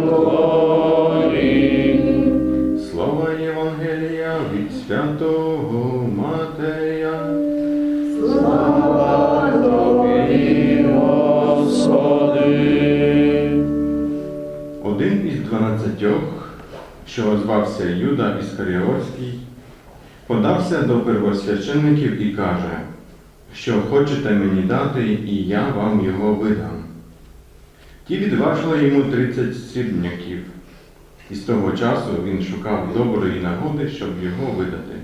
Господі. Слава Євангелія від святого Матея. Слава Тобі, Господи. Один із дванадцятьох, що озвався Юда Іскаріорський, подався до первосвященників і каже, що хочете мені дати, і я вам його видам. Ті відважили йому тридцять срібняків, і з того часу він шукав доброї нагоди, щоб його видати.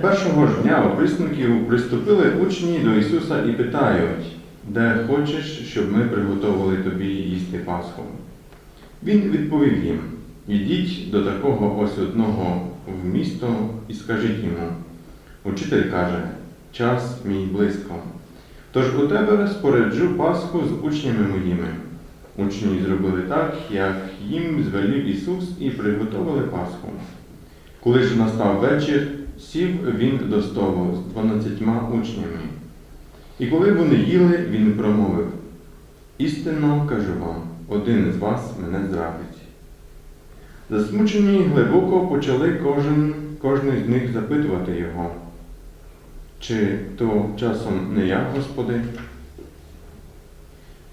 Першого ж дня описників приступили учні до Ісуса і питають, де хочеш, щоб ми приготовили тобі їсти Пасху. Він відповів їм: Ідіть до такого ось одного в місто і скажіть йому. Учитель каже, час мій близько. Тож у тебе споряджу Пасху з учнями моїми. Учні зробили так, як їм звелів Ісус, і приготовили Пасху. Коли ж настав вечір, сів він до столу з дванадцятьма учнями. І коли вони їли, він промовив: Істинно кажу вам, один з вас мене зрадить. Засмучені глибоко почали кожен, кожний з них запитувати його, чи то часом не я, Господи?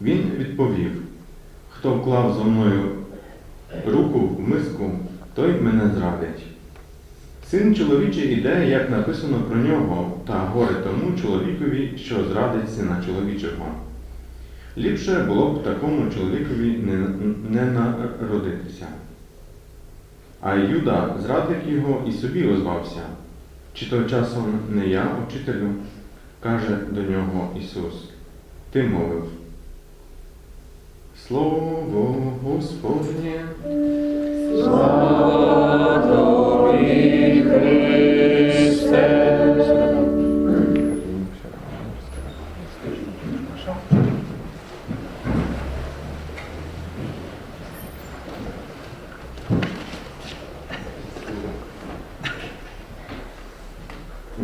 Він відповів, хто вклав зо мною руку в миску, той мене зрадить. Син чоловічий іде, як написано про нього, та горе тому чоловікові, що зрадить сина чоловічого. Ліпше було б такому чоловікові не, не народитися. А Юда зрадив його і собі озвався. Чи то часом не я, учителю? каже до нього Ісус. Ти мовив. Слово Господнє. Слава Тобі, Христе.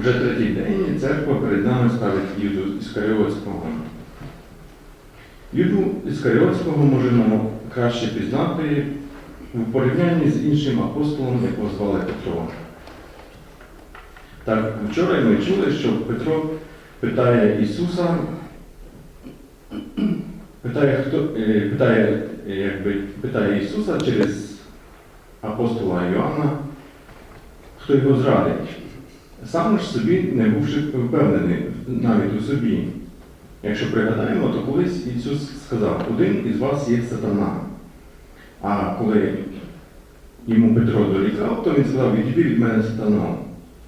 Вже третій день церква перед нами ставить Юду Іскаріотського. Юду Іскаріотського можемо краще пізнати у порівнянні з іншим апостолом, якого звали Петро. Так, вчора ми чули, що Петро питає Ісуса, питає, хто, е, питає, е, якби, питає Ісуса через апостола Іоанна, хто його зрадить. Сам ж собі не бувши впевнений навіть у собі. Якщо пригадаємо, то колись Ісус сказав, один із вас є сатана. А коли йому Петро дорікав, то він сказав, відійди від мене сатана.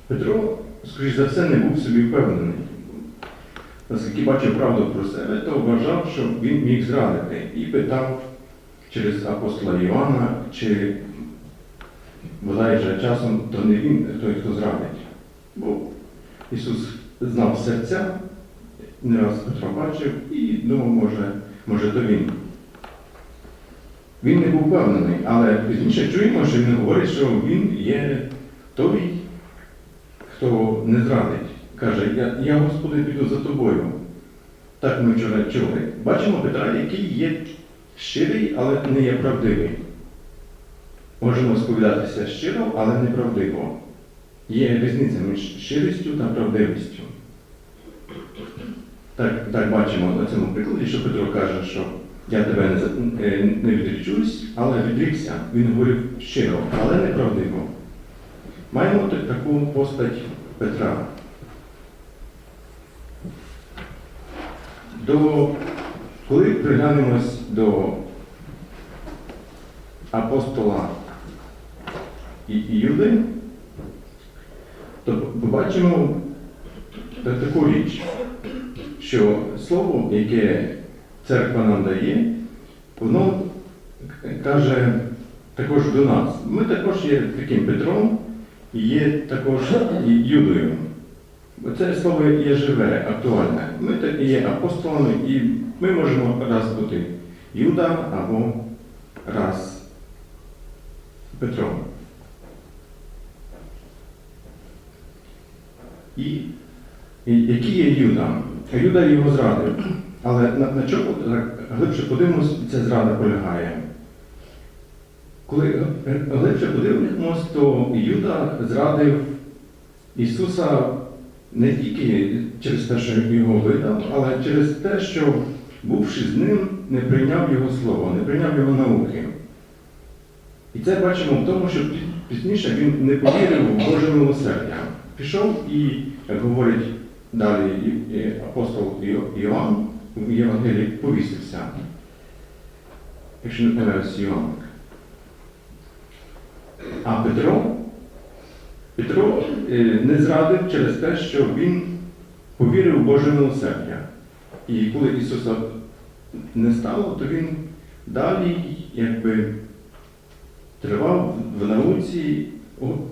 Петро, скоріш за все, не був собі впевнений. Наскільки бачив правду про себе, то вважав, що він міг зрадити і питав через апостола Іоанна, чи бодай же часом то не він той, хто зрадить. Бо Ісус знав серця, не раз Петро бачив і думав, може, може то він. Він не був впевнений, але пізніше чуємо, що він говорить, що він є той, хто не зрадить. Каже, я, я Господи, піду за тобою. Так ми вчора чули. Бачимо Петра, який є щирий, але не є правдивий. Можемо сповідатися щиро, але неправдиво. Є різниця між щирістю та правдивістю. Так, так бачимо на цьому прикладі, що Петро каже, що я тебе не, е, не відрічусь, але відрікся. Він говорив щиро, але неправдиво. Маємо таку постать Петра. До, коли приглянемось до апостола І- Іуди, то побачимо таку річ, що слово, яке церква нам дає, воно каже також до нас. Ми також є таким Петром і є також Юдою. Бо це слово є живе, актуальне. Ми так є апостолами, і ми можемо раз бути Юда або раз Петром. І, і який є Юда? Юда його зрадив. Але на, на чому глибше подивимось, ця зрада полягає? Коли глибше подивимось, то Юда зрадив Ісуса не тільки через те, що його видав, але через те, що, бувши з ним, не прийняв його слово, не прийняв його науки. І це бачимо в тому, що пізніше він не повірив в Боже милосердя. Пішов і, як говорить далі апостол Іо- Іоанн в Євангелії, повісився. Якщо не помиляюсь, Іоанн. А Петро, Петро е, не зрадив через те, що він повірив в Боже милосердя. І коли Ісуса не стало, то він далі якби тривав в науці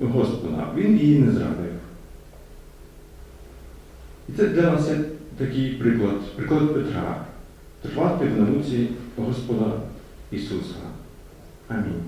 Господа. Він її не зрадив. І це для нас є такий приклад, приклад Петра. Тривати в науці Господа Ісуса. Амінь.